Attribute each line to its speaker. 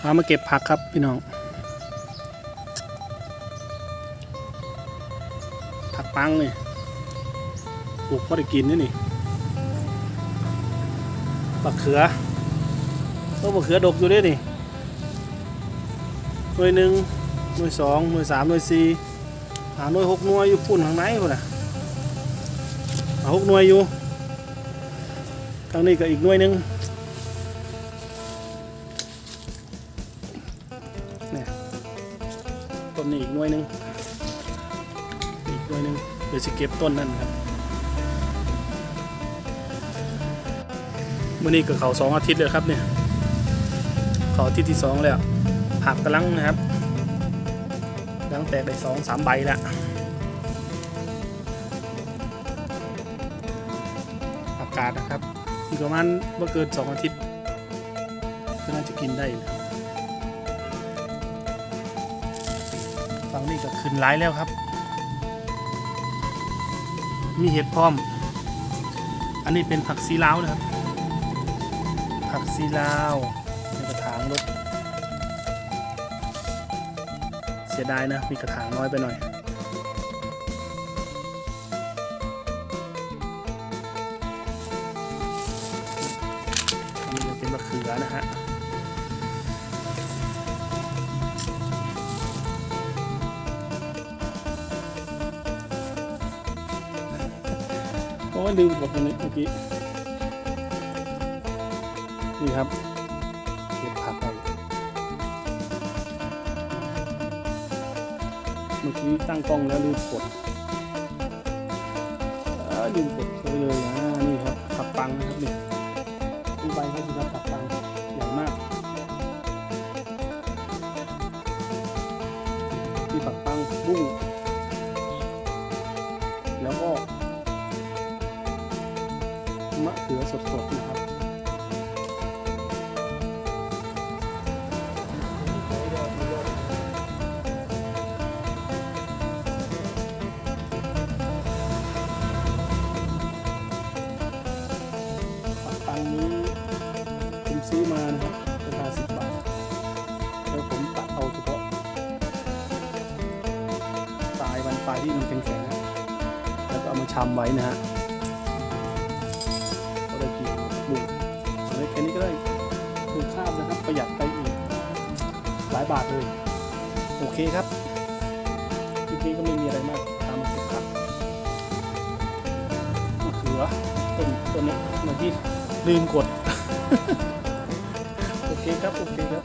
Speaker 1: พามาเก็บผักครับพี่น้อง ผักปังนี่ปลูกพอได้กินนี่นี่บักเขือต้นบักเขือดกอยู่ด้วยนี่หน่วยหนึ่งหน่วยสองหน่วยสามหน่วยสี่หาหน่วยหกหน่วยอยู่ปุ่นข้างในพุ่นน่ะหาหกหน่วยอยู่ทางนี้ก็อีกหน่วยหนึ่ง ต้นนี้อีกหน่วยหนึ่งอีกหน่วยหนึ่งเดี๋ยวจะเก็บต้นนั่นครับมื่อนี้ก็เขาสองอาทิตย์เลยครับเนี่ยเขาอาทิตย์ที่สองแล้วผักกำลังนะครับกำลังแตกได้สองสามใบแล้วอากาศนะครับอีกประมาณว่าเกินสองอาทิตย์ก็น่าจะกินได้นะครับ ฝั่งนี้ก็ขึ้นร้ายแล้วครับ มีเห็ดพร้อม อันนี้เป็นผักซีลาวนะครับ ผักซีลาวในกระถางรถ เสียดายนะ มีกระถางน้อยไปหน่อยอันนี้เป็นมะเขือนะฮะ เพราะว่าลืมกดตรงนี้เมื่อกี้ นี่ครับเก็บผักเอาเมื่อกี้ตั้งกล้องแล้วลืมกดเอ้อลืมกดไปเลยอ่านี่ครับผักปังนะครับนี่ดูใบเขาสิครับผักปังใหญ่มากมีผักปังบุ้ง มะเขือสดๆนะครับปักปังนี้ผมซื้อมานะครับราคาสิบบาท แล้วผมตัดเอาเฉพาะปลายวันปลายที่มันแข็งๆนะแล้วก็เอามาชำไว้นะฮะ บาทเลยโอเคครับคลิปนี้ก็ไม่มีอะไรมากตามมาสิครับมะเขือต้นต้นนี้เมื่อกี้ลืมกด โอเคครับ โอเคครับ